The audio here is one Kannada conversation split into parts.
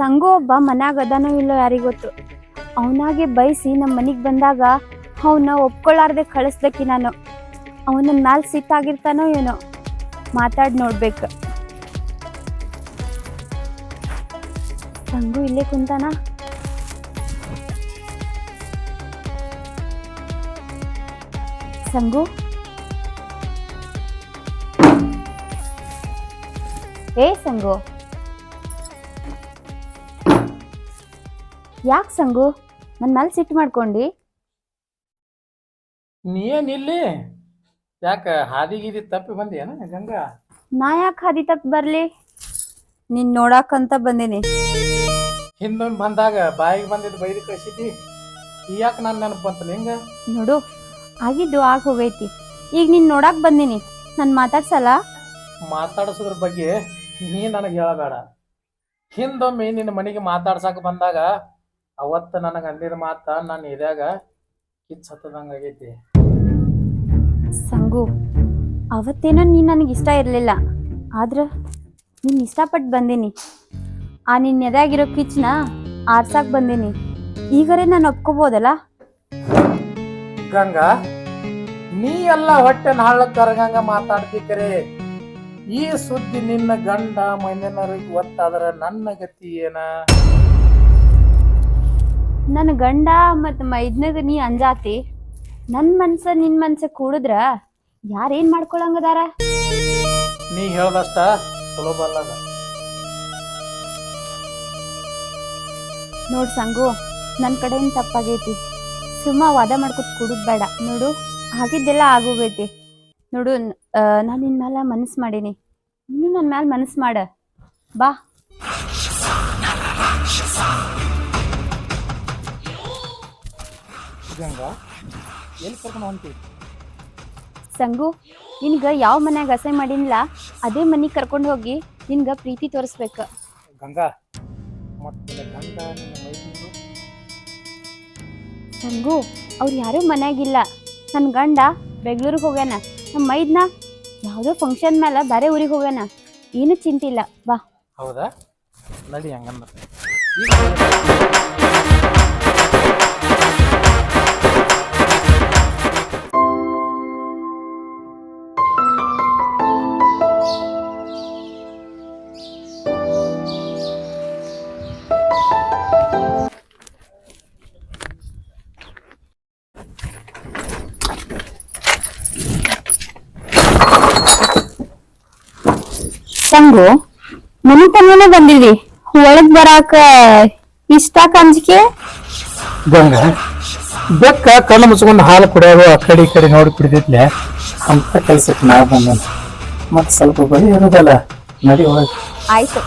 ಸಂಗು ಒಬ್ಬ ಮನ್ಯಾಗ ಅದಾನೋ ಇಲ್ಲೋ ಯಾರಿಗೊತ್ತು ಅವನಾಗೆ ಬಯಸಿ ನಮ್ಮ ಮನೆಗೆ ಬಂದಾಗ ಅವನ್ನ ಒಪ್ಕೊಳ್ಳಾರ್ದೆ ಕಳಿಸ್ಬೇಕಿ ನಾನು. ಅವನ ಮ್ಯಾಲ್ ಸಿಟ್ಟಾಗಿರ್ತಾನೋ ಏನೋ. ಮಾತಾಡಿ ನೋಡ್ಬೇಕು. ಸಂಗು ಇಲ್ಲೇ ಕುಂತಾನ? ಸಂಗು? ಏ ಸಂಗು? ಯಾಕೆ ಸಂಗು? ನನ್ನ ಮೇಲೆ ಸಿಟ್ಟು ಮಾಡ್ಕೊಂಡು. ನೀ ಯಾಕೆ ಇಲ್ಲಿ? ಯಾಕ ಹಾದಿ ಗೀದಿ ತಪ್ಪಿ ಬಂದೇನ ಗಂಗಾ? ನಾ ಯಾಕೆ ಹಾದಿ ತಪ್ಪಿ ಬರ್ಲಿ? ನೀನ್ ನೋಡಕ್ಕಂತ ಬಂದೀನಿ. ಹಿಂದೊಂದು ಬಂದಾಗ ಬಾಯಿಗೆ ಬಂದಿದ್ದು ಬೈದು ಕಳಿಸಿದ್ದಿ. ಯಾಕೆ ನಾನು ನೆನಪು ಬಂತಲ್ಲ ಹಿಂಗ? ನೋಡು ಆಗಿದ್ದು ಆಗ ಹೋಗೈತಿ. ಈಗ ನೀನ್ ನೋಡಕ್ ಬಂದೀನಿ. ನಾನು ಮಾತಾಡ್ಸಲ್ಲ? ಮಾತಾಡಿಸೋದ್ರ ಬಗ್ಗೆ ನೀ ನನಗೆ ಹೇಳಬೇಡ. ಹಿಂದೊಮ್ಮೆ ನಿನ್ನ ಮನೆಗೆ ಮಾತಾಡ್ಸಕ್ಕೆ ಬಂದಾಗ ಅವತ್ತು ನನಗೆ ಅಂದಿದ ಮಾತ ನನ್ನ ಎದ್ಯಾಗ ಕಿಚ್ಚ ಹತ್ತದಂಗ ಆಗೈತಿ. ಸಂಗು ಅವತ್ತೇನೋ ನೀನ್ ನನಗೆ ಇಷ್ಟ ಇರಲಿಲ್ಲ. ಆದ್ರ ನೀನ್ ಇಷ್ಟಪಟ್ಟು ಬಂದೀನಿ. ಆ ನಿನ್ನ ಎದಾಗಿರೋ ಕಿಚ್ನ ಆರ್ಸಾಕ್ ಬಂದೀನಿ. ಈಗರೇ ನಾನು ಒಪ್ಕೋಬೋದಲ್ಲ? ಗಂಗಾ ನೀ ಎಲ್ಲ ಹೊಟ್ಟೆ ನಾಳ ಕರಗಂಗ ಮಾತಾಡ್ತಿ ಕರೆ ಈ ಸುದ್ದಿ ನಿನ್ನ ಗಂಡ ಮನೆಯವರಿಗೆ ಗೊತ್ತಾದ್ರೆ ನನ್ನ ಗತಿ ಏನ? ನನ್ನ ಗಂಡ ಮತ್ತು ಮೈದ್ನಗ ನೀ ಅಂಜಾತಿ ನನ್ನ ಮನ್ಸ ನಿನ್ ಮನ್ಸ ಕೂಡಿದ್ರ ಯಾರೇನ್ ಮಾಡ್ಕೊಳಂಗದಾರ? ನೀ ಹೇಳ್ದಷ್ಟ ಸುಲಭ ಅಲ್ಲದ ನೋಡ್ ಸಂಗು ನನ್ನ ಕಡೆಯಿಂದ ತಪ್ಪಾಗೈತಿ. ಸುಮ್ಮ ವಾದ ಮಾಡ್ಕೊತ ಕುಡುದ್ ಬೇಡ. ನೋಡು ಹಾಗಿದ್ದೆಲ್ಲ ಆಗೋಗೈತಿ. ನೋಡು ನಾನು ನಿನ್ನ ಮೇಲೆ ಮನಸ್ಸು ಮಾಡೀನಿ. ಇನ್ನು ನನ್ನ ಮೇಲೆ ಮನಸ್ಸು ಮಾಡ. ಬಾ. ಗಂಗಾ ಎಲ್ಲಿ ಕರ್ಕೊಂಡು ಹೊಂಟಿ ಸಂಗು ನಿನ್ಗ ಯಾವ ಮನ್ಯಾಗ ಅಸೈ ಮಾಡಿಲ್ಲ ಅದೇ ಮನಿ ಕರ್ಕೊಂಡು ಹೋಗಿ ನಿನ್ಗ ಪ್ರೀತಿ ತೋರಿಸ್ಬೇಕು. ಗಂಗಾ ಮತ್ತೆ ಗಂಡ ನಿನ್ನ ಸಂಗು ಅವ್ರು ಯಾರೂ ಮನ್ಯಾಗಿಲ್ಲ. ನನ್ನ ಗಂಡ ಬೆಂಗಳೂರಿಗೆ ಹೋಗ್ಯಾನ. ನಮ್ಮ ಮೈದ್ನ ಯಾವುದೋ ಫಂಕ್ಷನ್ ಮೇಲೆ ಬೇರೆ ಊರಿಗೆ ಹೋಗ್ಯಾನ. ಏನು ಚಿಂತಿಲ್ಲ ಬಾ. ಹೌದಾ? ನಡಿ ಹಂಗಂದ್ರೆ. ಸಂಗು ಮನೆ ತನಕನೇ ಬಂದಿದ್ವಿ. ಒಳಗ್ ಬರಾಕ ಇಷ್ಟ ಅಂಜಿಕೆ ಗಂಗ ಬೆಕ್ಕ ಕಣ್ಣು ಮುಚ್ಕೊಂಡು ಹಾಲು ಕುಡಿಯೋದು ಆ ಕಡೆ ಈ ಕಡೆ ನೋಡಿ ಕುಡಿದಿದ್ಲೆ. ಅಂತ ಕೆಲ್ಸಕ್ಕೆ ನಾ ಬಂದ ಮತ್ತೆ ಸ್ವಲ್ಪ ಬರೀ ಇರೋದಲ್ಲ ನಡಿ ಒಳಗೆ ಆಯ್ತು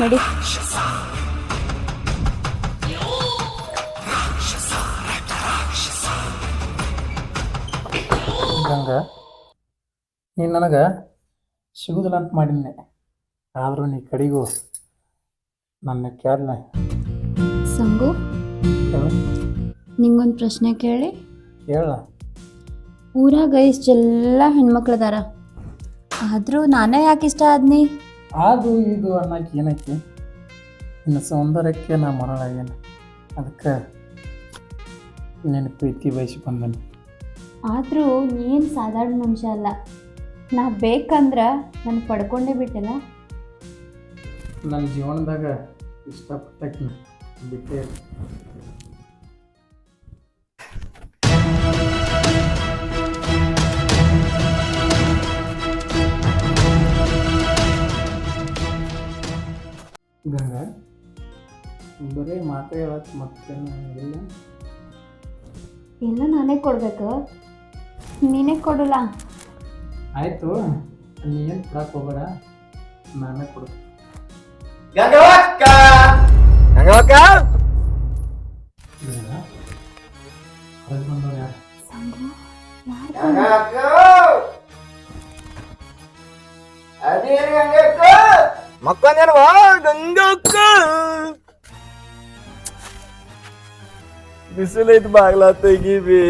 ನಡಿ. ಗಂಗ ನೀನು ನನಗೆ ಸಿಗುದಿಲ್ಲ ಅಂತ ಮಾಡಿದ್ನೆ. ಆದರೂ ನೀ ಕಡೆಗೂ ನನ್ನ ಕೇಳಲ್ಲ ಸಂಗು ನಿಂಗೊಂದು ಪ್ರಶ್ನೆ ಕೇಳಿ. ಕೇಳ ಊರಾಗ ಇಷ್ಟೆಲ್ಲ ಹೆಣ್ಮಕ್ಳದಾರ. ಆದರೂ ನಾನೇ ಯಾಕೆ ಇಷ್ಟ ಆದ್ನಿ? ಅದು ಇದು ಅನ್ನಕ್ಕೆ ಏನಕ್ಕೆ? ನಿನ್ನ ಸೌಂದರ್ಯಕ್ಕೆ ನಾ ಮರಳಾಗೇನೆ. ಅದಕ್ಕೆ ನಿನ್ನ ಪ್ರೀತಿ ಬಯಸಿ ಬಂದನು. ಆದರೂ ನೀನು ಸಾಧಾರಣ ಮನುಷ್ಯ ಅಲ್ಲ. ನಾ ಬೇಕಂದ್ರೆ ನಾನು ಪಡ್ಕೊಂಡೇ ಬಿಟ್ಟೆಲ್ಲ ನನ್ನ ಜೀವನದಾಗ ಇಷ್ಟಪಟ್ಟಕ್ಕೆ ಬಿಟ್ಟೆ. ಗಂಗ ಬರೀ ಮಾತೇ ಹೇಳಕ್ಕೆ ಮತ್ತೆ ಇಲ್ಲ. ಎಲ್ಲ ನಾನೇ ಕೊಡ್ಬೇಕು. ನೀನೇ ಕೊಡಲ್ಲ. ಆಯಿತು ನೀ ಏನು ಕೊಡಕ್ಕೆ ಹೋಗೋಣ ನಾನೇ ಕೊಡ್ತೀನಿ. ಗಂಗವಕ್ಕ ಗಂಗವಕ್ಕ ಮಕ್ಕಂದೇನವ ಗಂಗಕ್ಕ! ಬಿಸಿಲೈತ್ ಬಾಗ್ಲ ತೆಗಿಬಿ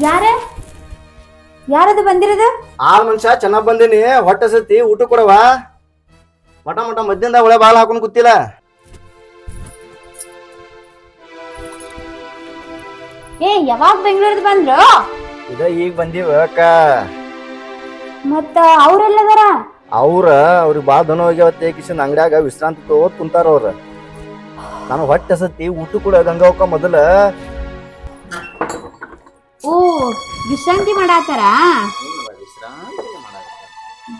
ಯಾರೇ? ಯಾರದು ಬಂದಿರೋದು? ಆಳ್ ಮನುಷ್ಯ ಚೆನ್ನಾಗ್ ಬಂದಿನಿ. ಹೊಟ್ಟೆ ಸತಿ ಊಟ ಕೊಡವ ಮಠ ಮಠ ಮಧ್ಯದಿಂದ ಒಳ್ಳೆ ಬಾಳ ಹಾಕೊಂಡ್ ಕೂತಿಲ್ಲ. ಏ ಯಾವಾಗ ಬೆಂಗಳೂರದ ಬಂದ್ರು? ಇದ ಈಗ ಬಂದೀವ ಅಕ್ಕ. ಮತ್ತ ಅವ್ರೆಲ್ಲದಾರ ಅವ್ರ ಅವ್ರಿಗೆ ಬಾಳ ದನ ಹೋಗ್ಯಾವತ್ತೆ ಕಿಶನ್ ಅಂಗಡ್ಯಾಗ ವಿಶ್ರಾಂತಿ ತಗೋತ್ ಕುಂತಾರ ಅವ್ರ. ನಾನು ಹೊಟ್ಟೆ ಸತಿ ಊಟ ಕೂಡ ಗಂಗಾವಕ್ಕ ಮೊದಲ. ಓ ವಿಶ್ರಾಂತಿ ಮಾಡಾತಾರ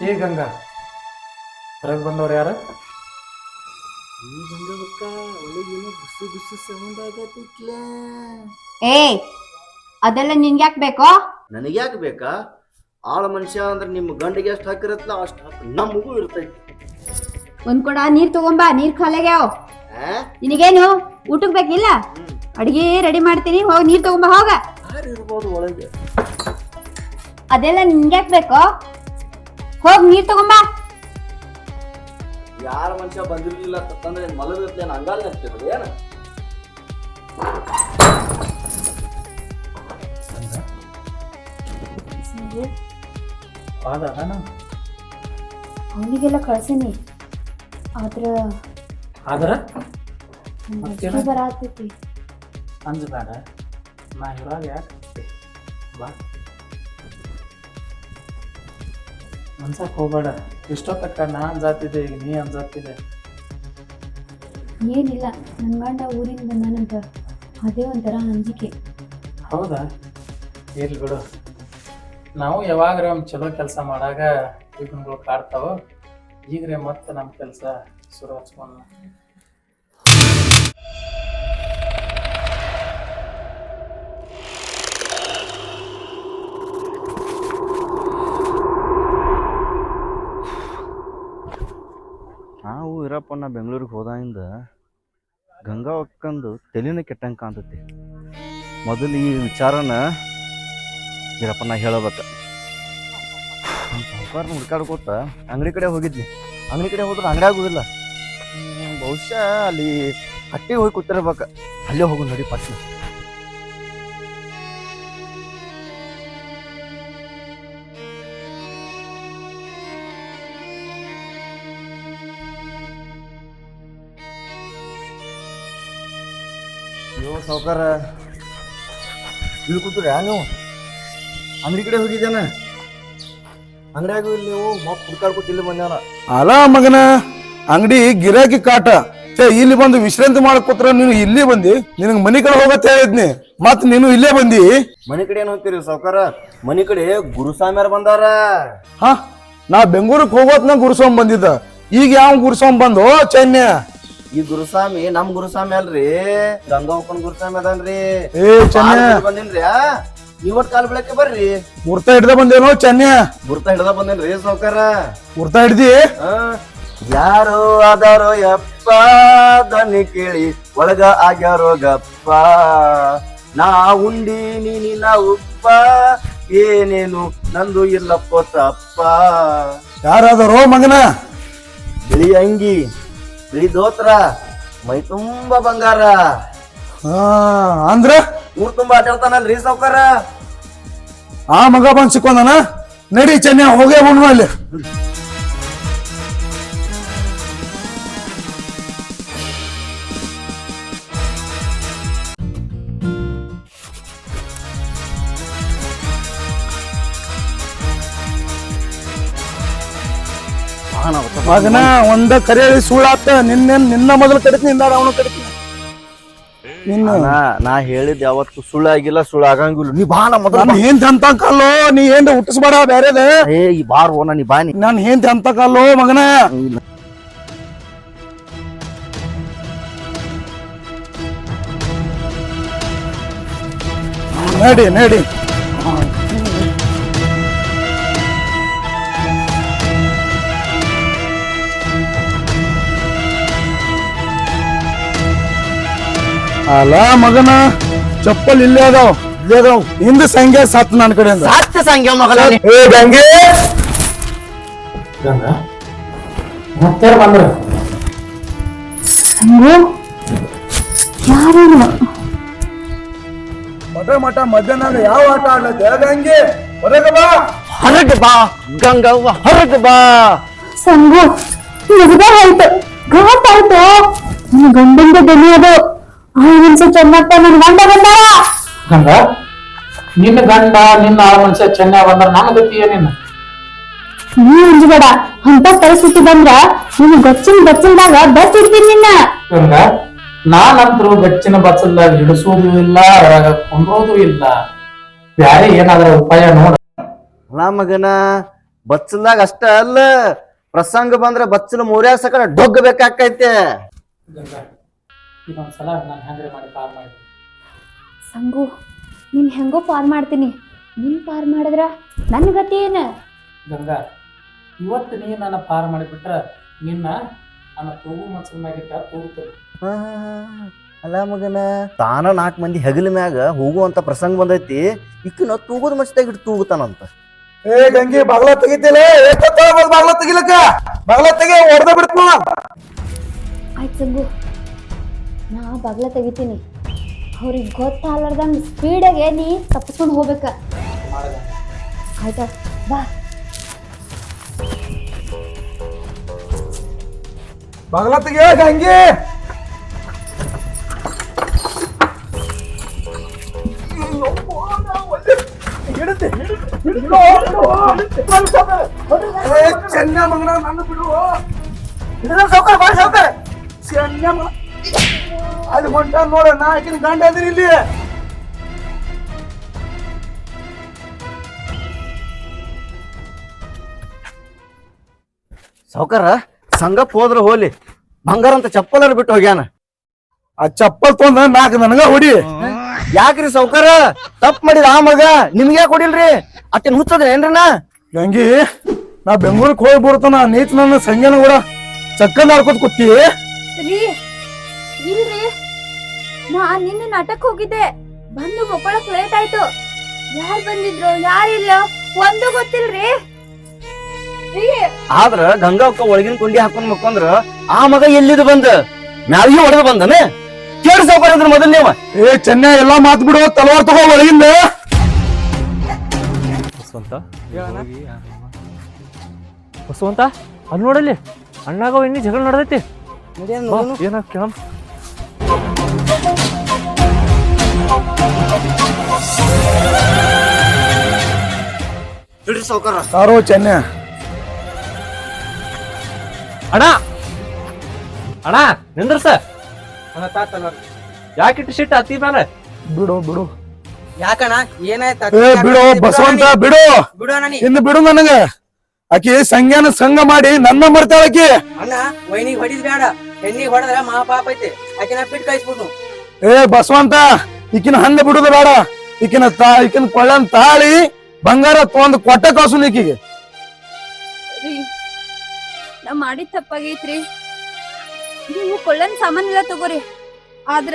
ಏ ಗಂಗಾ ಹೊರಗೆ ಬಂದವ್ರು ಯಾರು? ಏ ಅದೆಲ್ಲ ನಿನ್ಗ್ಯಾಕ್ ಬೇಕೋ? ನನಗೆ ಯಾಕೆ ಬೇಕಾ? ಆಳ ಮನುಷ್ಯ ಅಂದ್ರೆ ನಿಮ್ಮ ಗಂಡಿಗೆ ಎಷ್ಟು ಹಾಕಿರತ್ಲ ಅಷ್ಟು ಹಾಕಿ ನಮಗೂ ಇರ್ತೈತಿ. ಒಂದ್ ಕೊಡ ನೀರ್ ತಗೊಂಬಾ ನೀರ್ ಖಾಲಿಯಾಗ್ಯಾವ ಆ? ನಿನಗೇನು? ಊಟಕ್ ಬೇಕಿಲ್ಲ? ಅಡಿಗೆ ರೆಡಿ ಮಾಡ್ತೀನಿ ಹೋಗಿ ನೀರ್ ತಗೊಂಬಾ ಹೋಗ. ಯಾರು ಇರ್ಬೋದು ಒಳಗೆ? ಅದೆಲ್ಲ ನಿನ್ಗ್ಯಾಕ್ ಬೇಕೋ? ಹೋಗ್ ನೀರ್ ತಗೊಂಬ ಯಾರ ಮನುಷ್ಯ ಬಂದಿರ್ಲಿಲ್ಲ ತಂದ್ರೆ ಮಲಗತ್ಲೆ ಹಂಗಾಲ್ ನೆನ್ಪಿದ್ರು ಏನ ನಾನು ಅವನಿಗೆಲ್ಲ ಕಳ್ಸೀನಿ. ಆದ್ರ ಆದ್ರ? ಮತ್ತೇನ? ಬರಾತೈತಿ ಅಂಜಬೇಡ ನಾ ಇವಾಗ ಯಾಕೆ? ಬಾ. ಅನ್ಸಕ್ ಹೋಗ್ಬೇಡ. ಇಷ್ಟೊತ್ತಕ್ಕ ನಾ ಅನ್ಸಾತಿದ್ದೆ ಈಗ ನೀ ಅನ್ಸಾತಿದ್ದೆ ಏನಿಲ್ಲ ನನ್ನ ಗಂಡ ಊರಿಂದ ಬಂದಾನಂತ. ಅದೇ ಒಂಥರ ಅಂಜಿಕೆ ಹೌದಾ? ಇರ್ಲಿ ಬಿಡು. ನಾವು ಯಾವಾಗ ಒಂದು ಚಲೋ ಕೆಲಸ ಮಾಡಾಗ ವಿಘ್ನಗಳು ಕಾಡ್ತಾವ ಈಗ್ರೆ ಮತ್ತೆ ನಮ್ಮ ಕೆಲಸ ಶುರು ಹಚ್ಕೊಂಡ ನಾವು ನಾ ಬೆಂಗಳೂರಿಗೆ ಹೋದಾಗಿಂದ ಗಂಗಾ ಒಕ್ಕಂದು ತಲೆನೇ ಕೆಟ್ಟಂಗೆ ಕಾಣ್ತೈತಿ. ಮೊದಲು ಈ ವಿಚಾರನ ಇರಪ್ಪನ ಹೇಳಬೇಕ. ಸಾವುಕಾರನ ಹುಡ್ಕಾಡ್ಕೋತ ಅಂಗಡಿ ಕಡೆ ಹೋಗಿದ್ವಿ. ಅಂಗಡಿ ಕಡೆ ಹೋದ್ರೆ ಅಂಗಡಿ ಆಗೋದಿಲ್ಲ. ಬಹುಶಃ ಅಲ್ಲಿ ಹಟ್ಟಿಗೆ ಹೋಗಿ ಕೂತಿರ್ಬೇಕ. ಅಲ್ಲೇ ಹೋಗು ನೋಡಿ ಪಟ್ನ. ಅಯ್ಯೋ ಸಾವುಕಾರ. ಇಲ್ಲಿ ಕೂತ್ರಿ ನೀವು? ಅಂಗಡಿ ಕಡೆ ಹೋಗಿದ್ದೇನೆ. ಅಂಗಡಿಯಾಗ ಇಲ್ಲಿ ನೀವು ಮತ್ ಹುಡ್ಕಾಡ್ಕೊತ ಇಲ್ಲಿ ಬಂದ್ಯಾನ ಅಲ ಮಗನ ಅಂಗಡಿ ಗಿರಾಕಿ ಕಾಟ. ಛೇ, ಇಲ್ಲಿ ಬಂದು ವಿಶ್ರಾಂತಿ ಮಾಡಕ್ ಕೂತ್ರ ನೀನು ಇಲ್ಲಿ ಬಂದಿ? ನಿನಗೆ ಮನೆ ಕಡೆ ಹೋಗತ್ತೆ ಹೇಳಿದ್ನಿ. ಮತ್ ನೀನು ಇಲ್ಲೇ ಬಂದಿ? ಮನೆ ಕಡೆ ಏನು ಹೋಗ್ತೀರಿ ಸಾವುಕಾರ? ಮನೆ ಕಡೆ ಗುರುಸ್ವಾಮಿಯರ್ ಬಂದಾರ. ಹಾ? ನಾ ಬೆಂಗಳೂರಿಗೆ ಹೋಗೋತ್ನ ಗುರುಸ್ವಾಮಿ ಬಂದಿದ್ದ. ಈಗ ಯಾವ ಗುರುಸ್ವಾಮಿ ಬಂದು ಚೈನ್ಯ ಈ ಗುರುಸ್ವಾಮಿ ನಮ್ ಗುರುಸ್ವಾಮಿ ಅಲ್ರಿ. ಗಂಗಾವಪ್ಪನ ಗುರುಸ್ವಾಮಿ ಅದನ್ರಿ. ಏ ಬಂದಿನ್ರಿ ಇವತ್ ಕಾಲ್ ಬೆಳಕ್ಕೆ ಬರ್ರಿ. ಗುರ್ತ ಹಿಡ್ದ ಬಂದೇನೋ ಚೆನ್ಯ? ಗುರ್ತ ಹಿಡ್ದ ಬಂದೇನ್ರಿ ಸೌಕಾರ ಗುರ್ತ ಹಿಡ್ದಿ? ಯಾರೋ ಆದಾರೋ ಯಪ್ಪ ದನಿ ಕೇಳಿ ಒಳಗ ಆಗ್ಯಾರೋ ಗಪ್ಪ. ನಾ ಉಂಡಿ ನೀನಿನ ಉಪ್ಪ ಏನೇನು ನಂದು ಇಲ್ಲಪ್ಪ ತಪ್ಪ. ಯಾರಾದರೋ ಮಗನ? ಬಿಳಿ ಅಂಗಿ. ಬಿಳಿ ದೋತ್ರ ಮೈ ತುಂಬಾ ಬಂಗಾರ. ಹಾ ಅಂದ್ರ? ಊರ್ ತುಂಬಾ ಆಟಾಡ್ತಾನಲ್ರಿ ಸಾವ್ಕಾರ? ಆ ಮಗ ಬಂದ್ ಸಿಕ್ಕೊಂದನ ನಡಿ ಚೆನ್ನ ಹೋಗೇ ಉಣ್ಣ ಅಲ್ಲಿ. ಮಗನ ಒಂದ ಕರೆ ಸುಳ್ಳಾತ ನಿನ್ನೆ ನಿನ್ನ ಮೊದಲು ಕಡಿತೀನಿ ಇಂದ ಅವನು ಕಡಿತೀನಿ ನಿನ್ನ ನಾ ನಾ ಹೇಳಿದ್ ಯಾವತ್ತು ಸುಳ್ಳಾಗಿಲ್ಲ ಸುಳ್ಳು ಆಗಂಗಿಲ್ಲ ನೀ ಬಾ ನಮ್ಮ ಮೊದಲು ನನ್ ಹೆಂತಿ ಅಂತ ಕಲ್ಲೋ ನೀ ಏನ್ ಹುಟ್ಟಿಸ್ಬೇಡ ಬೇರೆದ ಏ ಈ ಬಾರ್ ಓ ನೀ ಬಾ ನೀ. ನನ್ ಹೆಂತಿ ಅಂತ ಕಲ್ಲೋ ಮಗನ. ನಡಿ ನಡಿ. ಅಲ್ಲ ಮಗನ ಚಪ್ಪಲ್ ಇಲ್ಲೇ ಅದಾವ ಇಲ್ಲೇ ಅದಾವ. ಹಿಂದ ಸಂಖ್ಯೆ ಸತ್ ನನ್ನ ಕಡೆಯಿಂದ. ಸಾತ್ಯ ಸಂಖ್ಯೆ ಮಗಲ ನೀ. ಏ ಗಂಗೆ! ಗಂಗಾ ಮತ್ತೆ ಬಂದ್ರ. ಯಾರು ಮಠ ಮಠ ಮಧ್ಯಾಹ್ನ ಯಾವ ಆಟ ಆಡ್ಲತ್ತೆ? ಗಂಗೆ ಹೊರಗೆ ಬಾ. ಹೊರಗೆ ಬಾ ಗಂಗವ್ವ ಹೊರಗೆ ಬಾ. ಸಂಗು ನಿಜಗ ಆಯ್ತು. ಘಾಟ್ ಆಯ್ತು. ಗಂಡಂದ ಅದು. ಆಳ್ಮನ್ಸ ಚೆನ್ನಪ್ಪ ನನ್ ಗಂಡ ಬಂದಾರ ಗಂಗ ನಿನ್ನ ಗಂಡ ನಿನ್ನ ಆಳ ಮನುಷ್ಯ ಚೆನ್ನಾಗ್ ಬಂದ್ರ ನನ್ನ ಗತಿ ಏನೇನು ನೀ ಅಂಜಬೇಡ ಅಂತ ಪರಿಸ್ಥಿತಿ ಬಂದ್ರ ನೀನು ಗಚ್ಚಿನ ಬಚ್ಚಲ್ದಾಗ ಬಸ್ ಇಡ್ತೀನಿ ನಿನ್ನ. ಗಂಗ ನಾನಂತರೂ ಗಚ್ಚಿನ ಬಚ್ಚಲ್ದಾಗ ಹಿಡಿಸೋದು ಇಲ್ಲ ಕೊಂಡೋದು ಇಲ್ಲ. ಬ್ಯಾರೆ ಏನಾದ್ರ ಉಪಾಯ ನೋಡ. ಅಲ್ಲ ಮಗನ ಬಚ್ಚಲ್ದಾಗ ಅಷ್ಟ ಅಲ್ಲ ಪ್ರಸಂಗ ಬಂದ್ರ ಬಚ್ಚಲ ಮೂರ್ಯಾಗ ಸಕಲ ಡೊಗ್ಗ ಬೇಕಾಕೈತೆ ಗಂಗ ಇದೊಂದ್ಸಲ ನಾನು ಹೆಂಗ್ರೆ ಮಾಡಿ ಪಾರ್ ಮಾಡಿ ಸಂಗು ನೀನ್ ಹೆಂಗೋ ಪಾರ್ ಮಾಡ್ತೀನಿ. ನೀನ್ ಪಾರ್ ಮಾಡಿದ್ರ ನನ್ನ ಗತಿ ಏನ? ಗಂಗಾ ಇವತ್ತು ನೀ ನನ್ನ ಪಾರ್ ಮಾಡಿಬಿಟ್ರ ನಿನ್ನ ನನ್ನ ತೂಗು ಮನ್ಸಿನ ಮ್ಯಾಗಿಟ್ಟ ತೂಗುತ್ತದೆ. ಅಲ್ಲ ಮಗನ ತಾನ ನಾಲ್ಕು ಮಂದಿ ಹೆಗಲ ಮ್ಯಾಗ ಹೋಗುವಂತ ಪ್ರಸಂಗ ಬಂದೈತಿ. ಇಕ್ಕನ ತೂಗುದ ಮಚ್ಚದಾಗ ಇಟ್ಟು ತೂಗುತ್ತಾನಂತ. ಏ ಗಂಗಿ ಬಾಗ್ಲ ತೆಗಿತಿಲ್ಲ? ಬಾಗ್ಲ ತೆಗಿಲಕ್ಕ? ಬಾಗ್ಲ ತೆಗಿ ಹೊಡೆದ ಬಿಡ್ತು ಆಯ್ತು ಸಂಗು. ನಾ ಬಗ್ಲ ತೆಗಿತೀನಿ. ಅವ್ರಿಗೆ ಗೊತ್ತಾಗ್ಲಾರ್ದಂಗೆ ಸ್ಪೀಡಾಗೆ ನೀ ತಪ್ಪಿಸ್ಕೊಂಡು ಹೋಗ್ಬೇಕ. ಆಯ್ತಾ? ಬಾ. ಬಾಗ್ಲ ತೆಗಿಯ ಗಂಗಿ ಚೆನ್ನ ಮಂಗಳ ನನ್ನ ಬಿಡು. ಸೌಕರ್ ಬಾಳ ಸೌಕರ್ ಚೆನ್ನ ಮಗನ ಅಲ್ಲಿ ಹೊಂಟ ನೋಡ ನಾ ಆಕಿನ ಗಂಡ ಅದಿರಿ ಇಲ್ಲಿ. ಸಾವ್ಕಾರ ಸಂಗಪ್ಪ ಹೋದ್ರ ಹೋಲಿ. ಬಂಗಾರ ಅಂತ ಚಪ್ಪಲರ್ ಬಿಟ್ಟು ಹೋಗ್ಯಾನ. ಆ ಚಪ್ಪಲ್ ತೊಂದ ನಾಕ್ ನನಗ ಹೊಡಿ. ಯಾಕ್ರಿ ಸಾವ್ಕಾರ? ತಪ್ಪ ಮಾಡಿದ ಆ ಮಗ ನಿಮ್ಗೆ ಯಾಕೆ ಕೊಡಿಲ್ರಿ ಅಟ್ಟೆ ಹುಚ್ಚದ ಏನ್ರನ ಗಂಗಿ ನಾ ಬೆಂಗಳೂರಿಗೆ ಹೋಗಿ ಬರ್ತಾನ ನೀತ್ ನನ್ನ ಸಂಜೆನ ಕೂಡ ಚಕ್ಕಂದ ಆಡ್ಕೊತ ಕೂತಿ. ರೀ ಇಲ್ರಿ. ನಾ ನಿನ್ನೆ ನಾಟಕ ಹೋಗಿದ್ದೆ. ಬಂದು ಮಕ್ಕಳಕ್ ಲೇಟ್ ಆಯ್ತು. ಯಾರ್ ಬಂದಿದ್ರು ಯಾರಿಲ್ಲ ಒಂದು ಗೊತ್ತಿಲ್ರಿ. ರೀ ಆದ್ರ ಗಂಗಾವಕ್ಕ ಒಳಗಿನ ಕುಂಡಿ ಹಾಕೊಂಡ್ ಮಕ್ಕೊಂದ್ರ ಆ ಮಗ ಎಲ್ಲಿದು ಬಂದ? ಮ್ಯಾಲಿಗೆ ಹೊಡೆದು ಬಂದನ? ಕೇಳಿ ಸಾವ್ಕಾರ ಅಂದ್ರ ಮೊದಲ್ ನೀವ. ಏ ಚೆನ್ನೈ ಎಲ್ಲಾ ಮಾತ್ ಬಿಡು ತಲವಾರ್ ತಗೋ ಒಳಗಿಂದ. ಬಸವಂತ? ಬಸವಂತ ಅಲ್ಲಿ ನೋಡಲ್ಲಿ ಅಣ್ಣಾಗ ಇನ್ನಿ ಜಗಳ ನಡೆದೈತಿ. ಏನ ಕೇಳಮ್ ಬಿಡ್ರಿ ಸಾವ್ಕಾರ ಸಾರೋ ಚೆನ್ನ. ಅಣ್ಣ! ಅಣ್ಣ ನಿಂದ್ರಸ ಯಾಕಿಟ್ಟು ಸಿಟ್ಟು ಅತ್ತಿ ಮೇಲೆ ಬಿಡು ಬಿಡು. ಯಾಕಣ ಏನಾಯ್ತ? ಏ ಬಿಡು ಬಸವಂತ ಬಿಡು ಬಿಡು. ನೀ. ಇನ್ನು ಬಿಡು ನನಗ. ಆಕಿ ಸಂಜ್ಞಾನ ಸಂಘ ಮಾಡಿ ನನ್ನ ಮರ್ತಾಳ ಆಕಿ. ಅಣ್ಣ ವೈನಿಗ್ ಹೊಡಿದ್ ಬೇಡ ಹೆಣ್ಣಿಗೆ ಹೊಡೆದ್ರ ಮಹಾಪಾಪ ಐತಿ. ಆಕಿನ ಬಿಟ್ ಕಳಿಸ್ಬಿಡ್ನು ಏ ಬಸವಂತ ಈಕಿನ ಹಂಗ ಬಿಡುದು ಬೇಡ. ಈಕಿನ ತಾ ಈಕಿನ ಕೊಳ್ಳನ್ ತಾಳಿ ಬಂಗಾರ ತೊಂದ್ ಕೊಟ್ಟ ಕಾಸು ಈಕಿಗೆ ರೀ ನಾ ಮಾಡಿದ ತಪ್ಪಾಗೈತ್ರಿ. ನೀವು ಕೊಳ್ಳನ್ ಸಾಮಾನೆಲ್ಲ ತಗೋರಿ. ಆದ್ರ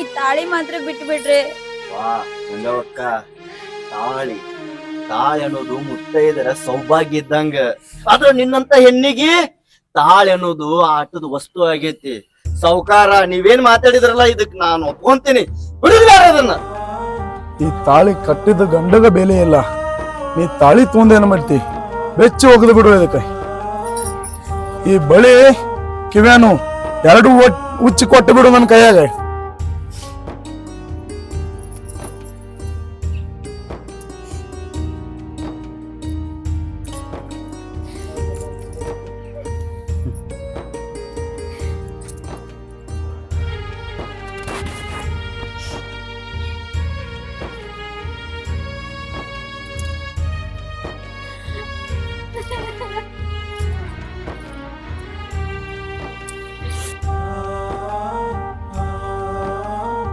ಈ ತಾಳಿ ಮಾತ್ರ ಬಿಟ್ಟು ಬಿಡ್ರಿ ವಾ ಗಂಗಾವಕ್ಕ ತಾಳಿ ತಾಳಿ ಅನ್ನೋದು ಮುತ್ತೈದರ ಸೌಭಾಗ್ಯ ಇದ್ದಂಗ. ಆದ್ರ ನಿನ್ನಂತ ಹೆಣ್ಣಿಗೆ ತಾಳಿ ಅನ್ನೋದು ಆಟದ ವಸ್ತು ಆಗೈತಿ. ಸಾವ್ಕಾರ ನೀವೇನ್ ಮಾತಾಡಿದ್ರಲ್ಲ, ಇದಕ್ ನಾನು ಒಪ್ಕೊಂತೀನಿ. ಬಿಡುದಿಲ್ಲ ಅದನ್ನ? ಈ ತಾಳಿ ಕಟ್ಟಿದ ಗಂಡಗ ಬೆಲೆ ಇಲ್ಲ. ನೀ ತಾಳಿ ತೊಂದ ಏನ್ ಮಾಡ್ತಿ? ಬೆಚ್ಚಿ ಹೋಗದು ಬಿಡು ಇದಕ್ಕೆ. ಈ ಬಳಿ ಕಿವ್ಯಾನು ಎರಡು ಉಚ್ಚಿ ಕೊಟ್ಟು ಬಿಡು ನನ್ನ ಕೈಯಾಗ.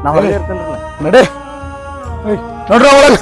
ನಾ ಹೊರಗೆ ಇರ್ತೇನ್ರಲ್ಲ. ನಡೆ. ನೋಡ್ರ ಒಳಗ